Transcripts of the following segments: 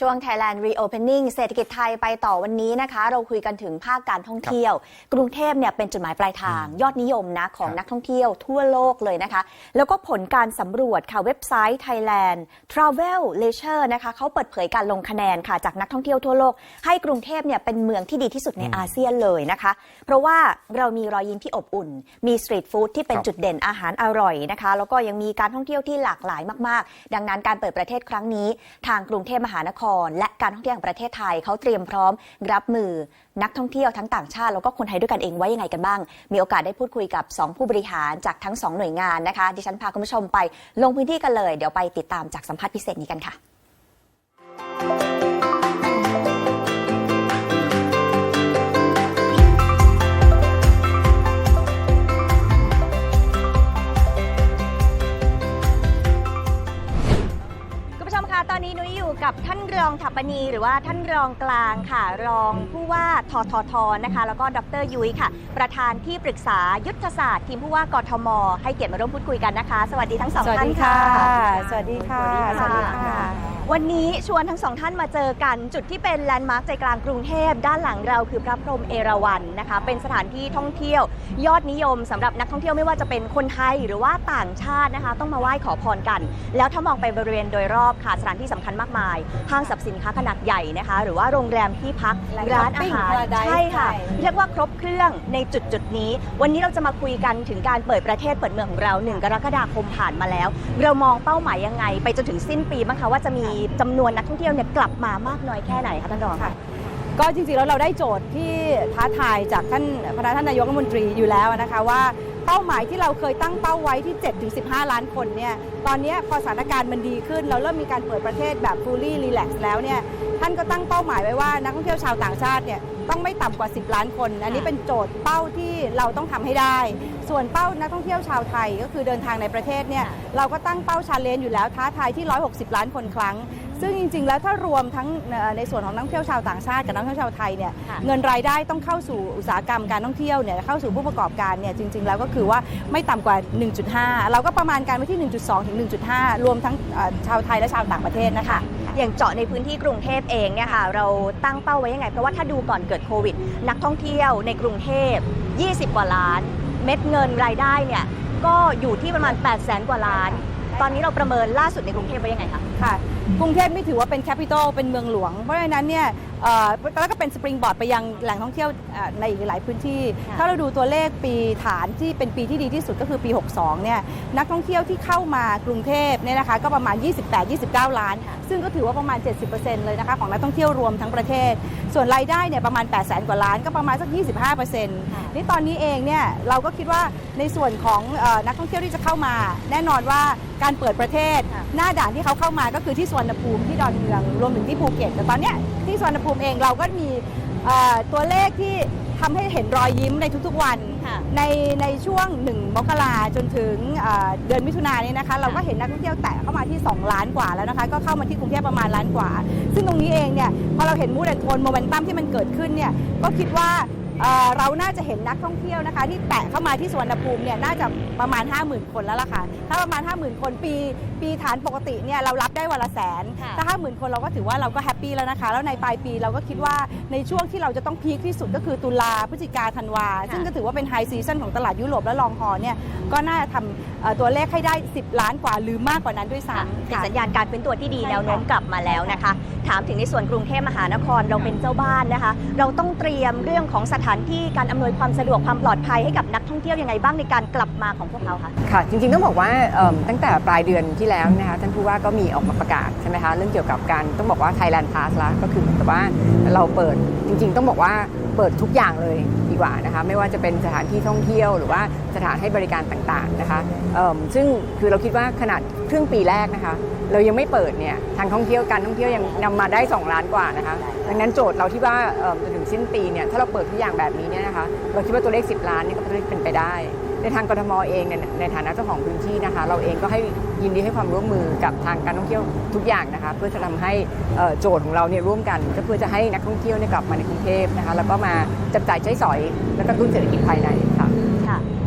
ช่วง Thailand Reopening เศรษฐกิจไทยไปต่อวันนี้นะคะ เราคุยกันถึงภาคการท่องเที่ยว กรุงเทพเนี่ยเป็นจุดหมายปลายทาง ยอดนิยมนะของครับนักท่องเที่ยวทั่วโลกเลยนะคะ แล้วก็ผลการสำรวจค่ะเว็บไซต์ Thailand Travel Leisure นะคะเขาเปิดเผยการลงคะแนนค่ะจากนักท่องเที่ยวทั่วโลก ให้กรุงเทพเนี่ยเป็นเมืองที่ดีที่สุดในอาเซียนเลยนะคะ เพราะว่าเรามีรอยยิ้มที่อบอุ่น มีสตรีทฟู้ดที่เป็นครับจุดเด่นอาหารอร่อยนะคะ แล้วก็ยังมีการท่องเที่ยวที่หลากหลายมาก ๆ ดังนั้นการเปิดประเทศครั้งนี้ ทางกรุงเทพมหานครและการท่องเที่ยวแห่งประเทศไทยเขาเตรียมพร้อมรับมือนักท่องเที่ยวทั้งต่างชาติแล้วก็คนไทยด้วยกันเองไว้ยังไงกันบ้าง มีโอกาสได้พูดคุยกับ 2 ผู้บริหารจากทั้ง 2 หน่วยงานนะคะ ดิฉันพาคุณผู้ชมไปลงพื้นที่กันเลย เดี๋ยวไปติดตามจากสัมภาษณ์พิเศษนี้กันค่ะ องถัปปนีหรือว่าท่านรองกลางค่ะ รองผู้ว่าทททนะคะ แล้วก็ดรยุ้ยค่ะ ประธานที่ปรึกษายุทธศาสตร์ทีมผู้ว่ากทม ให้เกียรติมาร่วมพูดคุยกันนะคะ สวัสดีทั้งสองสวัสท่านดีค่ะค่ะ สวัสดีค่ะ สวัสดีค่ะ วันนี้ชวนทั้งสองท่านมาเจอกัน จุดที่เป็นแลนด์มาร์คใจกลางกรุงเทพด้านหลังเราคือพระพรหมเอราวัณนะคะ เป็นสถานที่ท่องเที่ยว ยอดนิยมสำหรับนักท่องเที่ยวไม่ว่าจะเป็นคนไทยหรือว่าต่างชาตินะคะ ต้องมาไหว้ขอพรกัน แล้วถ้ามองไปบริเวณโดยรอบค่ะสถานที่สำคัญมากมาย ห้างสรรพสินค้าขนาดใหญ่นะคะ หรือว่าโรงแรมที่พักและร้านอาหาร shopping paradise ใช่ค่ะใช่เรียกว่าครบเครื่องในจุดจุดๆนี้ วันนี้เราจะมาคุยกันถึงการเปิดประเทศเปิดเมืองของเรา1กรกฎาคมผ่านมาแล้ว เรามองเป้าหมายยังไง ไปจนถึงสิ้นปีบ้างคะว่าจะมีจำนวนนักท่องเที่ยวเนี่ยกลับมามากน้อยแค่ไหนคะท่านรองค่ะก็จริงๆแล้วเราได้โจทย์ที่ท้าทายจากท่านพระท่านนายกรัฐมนตรีอยู่แล้วนะคะว่า เป้าหมายที่เราเคยตั้งเป้าไว้ที่ 7-15 ล้านคนเนี่ยตอนนี้พอสถานการณ์มันดีขึ้น เราเริ่มมีการเปิดประเทศแบบ fully relax แล้วเนี่ยท่านก็ตั้งเป้าหมายไว้ว่านักท่องเที่ยวชาวต่างชาติเนี่ยต้องไม่ต่ำกว่า 10 ล้านคน อันนี้เป็นโจทย์เป้าที่เราต้องทำให้ได้ ส่วนเป้านักท่องเที่ยวชาวไทยก็คือเดินทางในประเทศเนี่ยเราก็ตั้งเป้าชาเลนจ์อยู่แล้วท้าทายที่ 160 ล้านคนครั้ง ซึ่งจริง ๆ แล้วถ้ารวมทั้งเอ่อในส่วนของนักท่องเที่ยวชาวต่างชาติกับนักท่องเที่ยวชาวไทยเนี่ยค่ะเงินรายได้ต้องเข้าสู่อุตสาหกรรมการท่องเที่ยวเนี่ยเข้าสู่ผู้ประกอบการเนี่ยจริง ๆ แล้วก็คือว่าไม่ต่ำกว่า 1.5 เราก็ประมาณการไว้ที่ 1.2 ถึง 1.5 รวมทั้งเอ่อชาวไทยและชาวต่างประเทศนะคะอย่างเจาะในพื้นที่กรุงเทพเองเนี่ยค่ะเราตั้งเป้าไว้ยังไง เพราะว่าถ้าดูก่อนเกิดโควิด นักท่องเที่ยวในกรุงเทพ 20 กว่าล้าน เม็ดเงินรายได้เนี่ยก็อยู่ที่ประมาณ 8 0 0แสนกว่าล้าน ตอนนี้เราประเมินล่าสุดในกรุงเทพไว้ยังไงคะ ค่ะ กรุงเทพไม่ถือว่าเป็นแคปิตอลเป็นเมืองหลวง เพราะฉะนั้นเนี่ย แล้วก็เป็นสปริงบอร์ดไปยังแหล่งท่องเที่ยวเอ่อในอีกหลายพื้นที่ค่ะถ้าเราดูตัวเลขปีฐานที่เป็นปีที่ดีที่สุดก็คือปี 62 เนี่ยนักท่องเที่ยวที่เข้ามากรุงเทพเนี่ยนะคะก็ประมาณ 28-29 ล้าน ซึ่งก็ถือว่าประมาณ 70%เลยนะคะของนักท่องเที่ยวรวมทั้งประเทศ ส่วนรายได้เนี่ยประมาณ 8 0 0แสนกว่าล้านก็ประมาณสัก 25%นี่ตอนนี้เองเนี่ยเราก็คิดว่าในส่วนของเอ่อนักท่องเที่ยวที่จะเข้ามา แน่นอนว่าการเปิดประเทศค่ะหน้าด่านที่เขาเข้ามาก็คือที่สวนภูมิที่ดอนเมืองรวมถึงที่ภูเก็ตแต่ตอนเนี้ยที่สวนภูมิเองเราก็มีเอ่อตัวเลขที่ทำให้เห็นรอยยิ้มในทุกๆวันค่ะในในช่วง 1 มกราจนถึงเอ่อเดือนมิถุนายนนี้นะคะ เราก็เห็นนักท่องเที่ยวแตะเข้ามาที่ 2 ล้านกว่าแล้วนะคะ ก็เข้ามาที่กรุงเทพประมาณล้านกว่า ซึ่งตรงนี้เองเนี่ยพอเราเห็นมูดแอนโทนโมเมนตัมที่มันเกิดขึ้นเนี่ยก็คิดว่า เอ่อเราน่าจะเห็นนักท่องเที่ยวนะคะ ที่แตะเข้ามาที่สวนภูมิเนี่ยน่าจะประมาณ 50,000 คนแล้วล่ะค่ะ ถ้าประมาณ 50,000 คนปีปีฐานปกติเนี่ยเรารับได้วันละแสนค่ะถ้า 50,000 คนเราก็ถือว่าเราก็แฮปปี้แล้วนะคะ แล้วในปลายปีเราก็คิดว่าในช่วงที่เราจะต้องพีคที่สุดก็คือตุลาพฤศจิกาธันวา ซึ่งก็ถือว่าเป็นไฮซีซันของตลาดยุโรปและลองฮอเนี่ยก็น่าจะทำเอ่อตัวเลขให้ได้ 10 ล้านกว่าหรือมากกว่านั้นด้วยค่ะซ้ำเป็นค่ะสัญญาณการฟื้นตัวที่ดีใช่ค่ะแนวโน้มกลับมาแล้วนะคะ ถามถึงในส่วนกรุงเทพมหานครเราเป็นเจ้าบ้านนะคะ เราต้องเตรียมเรื่องของสถานที่การอำนวยความสะดวกความปลอดภัยให้กับนักท่องเที่ยวยังไงบ้างในการกลับมาของพวกเขาคะค่ะ จริงๆต้องบอกว่าตั้งแต่ปลายเดือนที่แล้วนะคะท่านผู้ว่าก็มีออกมาประกาศใช่ไหมคะเรื่องเกี่ยวกับการต้องบอกว่า Thailand Pass ละก็คือเหมือนกับว่าเราเปิดจริง ๆ ต้องบอกว่าเปิดทุกอย่างเลย กว่านะคะไม่ว่าจะเป็นสถานที่ท่องเที่ยวหรือว่าสถานให้บริการต่างๆนะคะซึ่งคือเราคิดว่าขนาดครึ่งปีแรกนะคะเรายังไม่เปิดเนี่ยทางท่องเที่ยวการท่องเที่ยวยังนำมาได้ 2 ล้านกว่านะคะดังนั้นโจทย์เราที่ว่าเอิ่มจนถึงสิ้นปีเนี่ยถ้าเราเปิดทุกอย่างแบบนี้เนี่ยนะคะเราคิดว่าตัวเลข 10 ล้านนี่ก็เป็นไปได้ ในทางกรทมเองเนี่ยในฐานะเจ้าของพื้นที่นะคะ เราเองก็ให้ยินดีให้ความร่วมมือกับทางการท่องเที่ยวทุกอย่างนะคะ เพื่อจะทำให้โจทย์ของเราเนี่ยร่วมกัน ก็เพื่อจะให้นักท่องเที่ยวเนี่ยกลับมาในกรุงเทพนะคะแล้วก็มาจับจ่ายใช้สอยและกระตุ้นเศรษฐกิจภายใน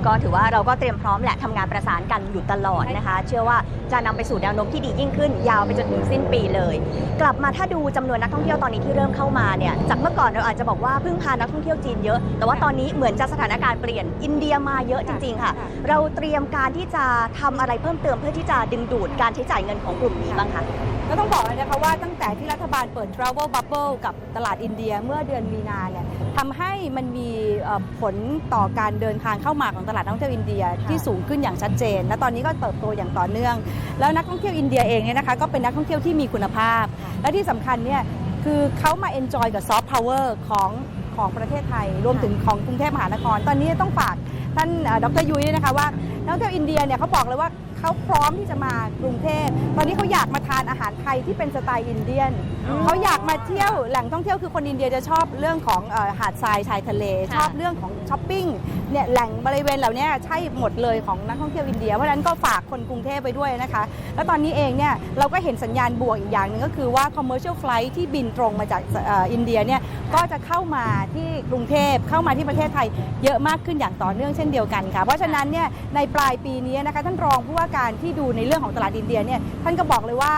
ก็ถือว่าเราก็เตรียมพร้อมแหละทำงานประสานกันอยู่ตลอดนะคะ เชื่อว่าจะนำไปสู่แนวโน้มที่ดียิ่งขึ้น ยาวไปจนถึงสิ้นปีเลย กลับมาถ้าดูจำนวนนักท่องเที่ยวตอนนี้ที่เริ่มเข้ามาเนี่ยจากเมื่อก่อนเราอาจจะบอกว่าเพิ่งพานักท่องเที่ยวจีนเยอะ แต่ว่าตอนนี้เหมือนจะสถานการณ์เปลี่ยนอินเดียมาเยอะจริง ๆ ค่ะ เราเตรียมการที่จะทำอะไรเพิ่มเติมเพื่อที่จะดึงดูดการใช้จ่ายเงินของกลุ่มนี้บ้างคะ ก็ต้องบอกเลยนะคะว่าตั้งแต่ที่รัฐบาลเปิด Travel Bubble กับตลาดอินเดียเมื่อเดือนมีนาเนี่ยทำให้มันมีเอ่อผลต่อการเดินทางเข้ามาของตลาดนักท่องเที่ยวอินเดียที่สูงขึ้นอย่างชัดเจน และตอนนี้ก็เติบโตอย่างต่อเนื่อง แล้วนักท่องเที่ยวอินเดียเองเนี่ยนะคะก็เป็นนักท่องเที่ยวที่มีคุณภาพ และที่สำคัญเนี่ยคือเขามาเอนจอยกับซอฟต์พาวเวอร์ของของประเทศไทย รวมถึงของกรุงเทพมหานคร ตอนนี้ต้องฝากท่านเอ่อดรยุ้ยด้วยนะคะว่านักท่องเที่ยวอินเดียเนี่ยเขาบอกเลยว่า เขาพร้อมที่จะมากรุงเทพตอนนี้เขาอยากมาทานอาหารไทยที่เป็นสไตล์อินเดียนอ๋อเขาอยากมาเที่ยวแหล่งท่องเที่ยวคือคนอินเดียจะชอบเรื่องของเอ่อหาดทรายชายทะเลค่ะชอบเรื่องของช้อปปิ้งเนี่ยแหล่งบริเวณเหล่านี้ใช่หมดเลยของนักท่องเที่ยวอินเดียเพราะฉะนั้นก็ฝากคนกรุงเทพไปด้วยนะคะ แล้วตอนนี้เองเนี่ยเราก็เห็นสัญญาณบวกอีกอย่างหนึ่งก็คือว่า commercial flight ที่บินตรงมาจากเอ่ออินเดียเนี่ยก็จะเข้ามาที่กรุงเทพเข้ามาที่ประเทศไทยเยอะมากขึ้นอย่างต่อเนื่องเช่นเดียวกันค่ะ เพราะฉะนั้นเนี่ยในปลายปีนี้นะคะท่านรองผู้ว่าการที่ดูในเรื่องของตลาดอินเดียเนี่ยท่านก็บอกเลยว่า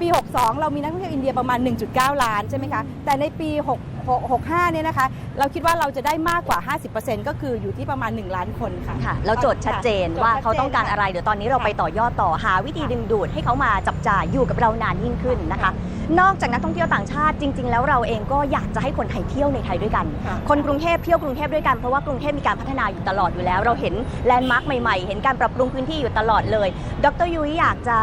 ปี 62 เรามีนักท่องเที่ยวอินเดียประมาณ 1.9 ล้านใช่ไหมคะ แต่ในปี 6 65 เนี่ยนะคะ เราคิดว่าเราจะได้มากกว่า 50%ก็คืออยู่ที่ประมาณ 1 ล้านคนค่ะ ค่ะแล้วโจทย์ชัดเจนโจทย์ว่าชัดเจนเขาต้องการอะไร เดี๋ยวตอนนี้เราไปต่อยอดต่อหาวิธีดึงดูดให้เขามาจับจ่ายอยู่กับเรานานยิ่งขึ้นนะคะ นอกจากนักท่องเที่ยวต่างชาติจริง ๆ แล้วเราเองก็อยากจะให้คนไทยเที่ยวในไทยด้วยกัน ค่ะ คนกรุงเทพเที่ยวกรุงเทพด้วยกันเพราะว่ากรุงเทพมีการพัฒนาอยู่ตลอดอยู่แล้ว เราเห็นแลนด์มาร์คใหม่ๆ เห็นการปรับปรุงพื้นที่อยู่ตลอดเลย ดรยุ้ยอยากจะ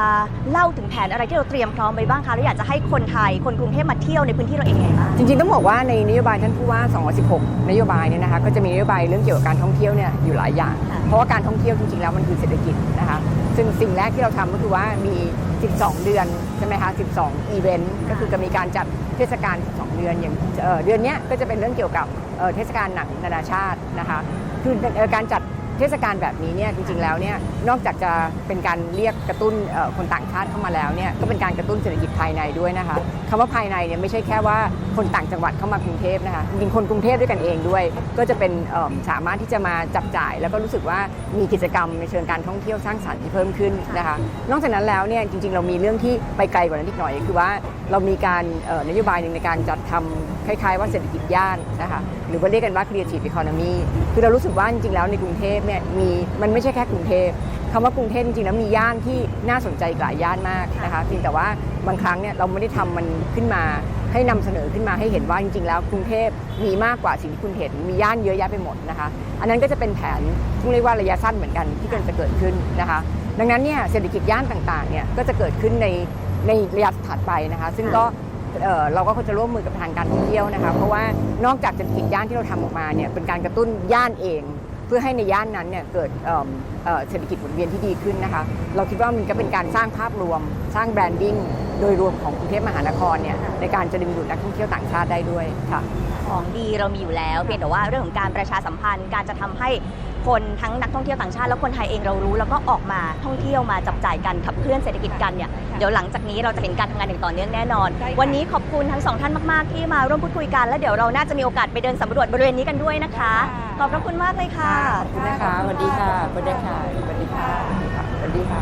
เล่าถึงแผนอะไรที่เราเตรียมพร้อมไปบ้างคะแล้วอยากจะให้คนไทยคนกรุงเทพมาเที่ยวในพื้นที่เราเองยังไงบ้าง จริงๆ ต้องบอกว่าในนโยบายท่านผู้ว่า216 นโยบายเนี่ยนะคะก็จะมีนโยบายเรื่องเกี่ยวกับการท่องเที่ยวเนี่ยอยู่หลายอย่างค่ะเพราะว่าการท่องเที่ยวจริงๆแล้วมันคือเศรษฐกิจนะคะซึ่งสิ่งแรกที่เราทำก็คือว่ามี 12 เดือนใช่ไหมคะ 12 อีเวนต์ก็คือจะมีการจัดเทศกาล 12 เดือนอย่างเอ่อเดือนเนี้ยก็จะเป็นเรื่องเกี่ยวกับเอ่อเทศกาลหนังนานาชาตินะคะคือเอ่อการจัดเทศกาลแบบนี้เนี่ยจริงๆแล้วเนี่ยนอกจากจะเป็นการเรียกกระตุ้นเอ่อคนต่างชาติเข้ามาแล้วเนี่ยก็เป็นการกระตุ้นเศรษฐกิจภายในด้วยนะคะคำว่าภายในเนี่ยไม่ใช่แค่ว่าคนต่างจังหวัดเข้ามากรุงเทพนะคะจริงคนกรุงเทพด้วยกันเองด้วย ก็จะเป็นสามารถที่จะมาจับจ่าย แล้วก็รู้สึกว่ามีกิจกรรมในเชิงการท่องเที่ยวสร้างสรรค์ที่เพิ่มขึ้นนะคะนอกจากนั้นแล้วเนี่ยจริง ๆ เรามีเรื่องที่ไปไกลกว่านั้นอีกหน่อย คือว่าเรามีการนโยบายหนึ่งในการจัดทำคล้าย ๆ ว่าเศรษฐกิจย่านนะคะหรือว่าเรียกกันว่า creative economy คือเรารู้สึกว่าจริงๆแล้วในกรุงเทพเนี่ยมีมันไม่ใช่แค่กรุงเทพคำว่ากรุงเทพจริงๆแล้วมีย่านที่ น่าสนใจอีกหลายย่านมากนะคะเพียงแต่ว่าบางครั้งเนี่ยเราไม่ได้ทำมันขึ้นมาให้นำเสนอขึ้นมาให้เห็นว่าจริง ๆ แล้วกรุงเทพมีมากกว่าสิ่งที่คุณเห็นมีย่านเยอะแยะไปหมดนะคะ อันนั้นก็จะเป็นแผนที่เรียกว่าระยะสั้นเหมือนกันที่กำลังจะเกิดขึ้นนะคะ ดังนั้นเนี่ยเศรษฐกิจย่านต่างๆเนี่ยก็จะเกิดขึ้นในในระยะถัดไปนะคะ ซึ่งก็เอ่อเราก็จะร่วมมือกับทางการท่องเที่ยวนะคะ เพราะว่านอกจากเศรษฐกิจย่านที่เราทำออกมาเนี่ยเป็นการกระตุ้นย่านเองเพื่อให้ในย่านนั้นเนี่ยเกิดเอิ่มเอ่อเศรษฐกิจหมุนเวียนที่ดีขึ้นนะคะเราคิดว่ามันก็เป็นการสร้างภาพรวม สร้างแบรนดิ้งโดยรวมของกรุงเทพมหานครเนี่ยในการจะดึงดูดนักท่องเที่ยวต่างชาติได้ด้วยค่ะของดีเรามีอยู่แล้ว เพียงแต่ว่าเรื่องของการประชาสัมพันธ์การจะทำให้ คนทั้งนักท่องเที่ยวต่างชาติและคนไทยเองเรารู้ แล้วก็ออกมาท่องเที่ยวมาจับจ่ายกันขับเคลื่อนเศรษฐกิจกันเนี่ยเดี๋ยวหลังจากนี้เราจะเห็นการทำงานอย่างต่อเนื่องแน่นอนใช่ค่ะวันนี้ขอบคุณทั้งสองท่านมากๆ ที่มาร่วมพูดคุยกัน แล้วเดี๋ยวเราน่าจะมีโอกาสไปเดินสำรวจบริเวณนี้กันด้วยนะคะ ขอบพระคุณมากเลยค่ะ ขอบคุณนะคะสวัสดีค่ะสวัสดีค่ะสวัสดีค่ะสวัสดีค่ะ